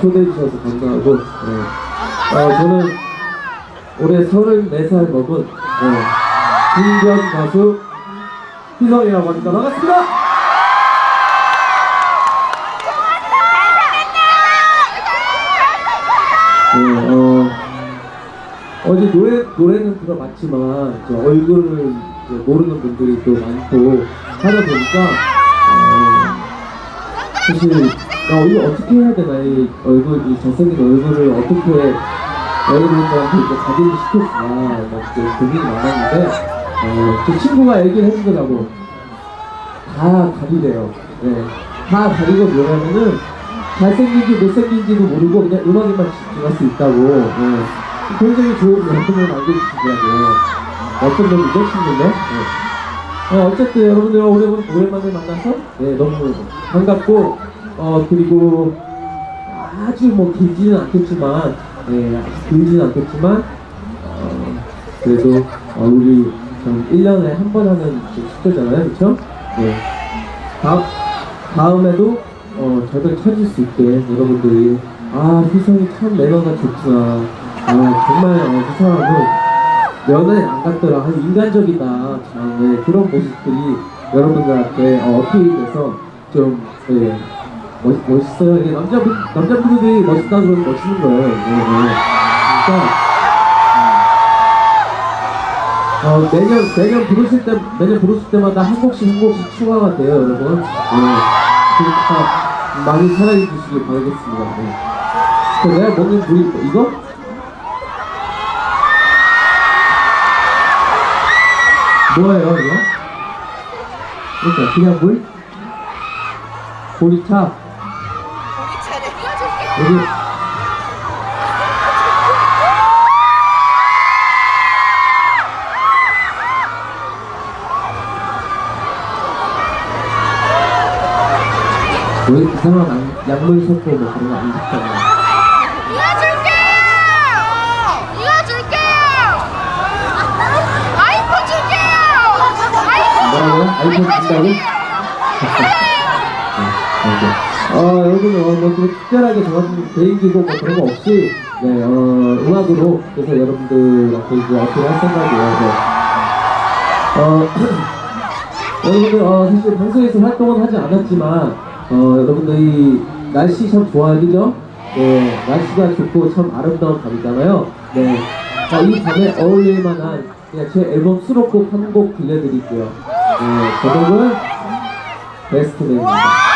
초대해 주셔서 감사하고 네. 어, 저는 올해 34살 먹은 네, 중견 가수 희성이라고 합니다. 반갑습니다. 네, 어, 어제 노래, 노래는 들어봤지만, 저 얼굴을 모르는 분들이 또 많고 하다 보니까, 어, 사실, 나 이거 어떻게 해야 되나, 이 얼굴, 이 잘생긴 얼굴을 어떻게 여러분들한테 이제 각인을 시킬까, 막 이제 고민이 많았는데, 어, 제 친구가 얘기를 해주더라고. 다 가리래요. 네. 다 가리고 뭐냐면은, 잘생긴지 못생긴지도 모르고 그냥 음악에만 집중할 수 있다고 예. 굉장히 좋은 말씀을 남겨주시더라고요 어떤 분이죠 친구인데 예. 어, 어쨌든 여러분들 오랜만에 만나서 네, 너무 반갑고 어, 그리고 아주 뭐 길지는 않겠지만 예, 길지는 않겠지만 어, 그래도 어, 우리 좀 1년에 한 번 하는 그 축제잖아요 그쵸? 네. 다음, 다음에도 어, 저들 찾을 수 있게 여러분들이 아 희성이 참 매너가 좋구나 아 정말 어, 그 사람은 면에 안 갔더라 아주 인간적이다 참 네, 그런 모습들이 여러분들한테 어, 어필이 돼서 좀 예, 멋, 멋있어요 이게 남자분, 남자분들이 멋있다 그러면 멋있는 거예요 네, 네. 그러니까 어, 매년, 매년 부르실 때, 매년 부르실 때마다 한 곡씩 한 곡씩 추가가 돼요, 여러분. 네. 그러니까 많이 사랑해 주시길 바라겠습니다. 네. 그 내가 먹는 물이 이거? 뭐예요, 이거? 그러니까 그냥 물? 보리차? 여기 왜 이상한 약- 약물 섞고 뭐 그런 거안 좋잖아. 이거 줄게요! 이거 줄게요! 아이폰 줄게요! 아이폰! 뭐라고요? 아이폰 준다고? 네, 어, 여러분, 어, 뭐, 좀 특별하게 정한 개인기고 뭐 그런 거 없이, 네, 어, 음악으로, 그래서 여러분들한테 이제 어필할 생각이에요. 네. 어, 여러분들, 어, 사실 방송에서 활동은 하지 않았지만, 어, 여러분들이 날씨 참 좋아요, 그죠? 네, 날씨가 좋고 참 아름다운 밤이잖아요. 네. 자, 이 밤에 어울릴 만한, 그냥 제 앨범 수록곡 한 곡 들려드릴게요. 네, 제목은 베스트맨입니다.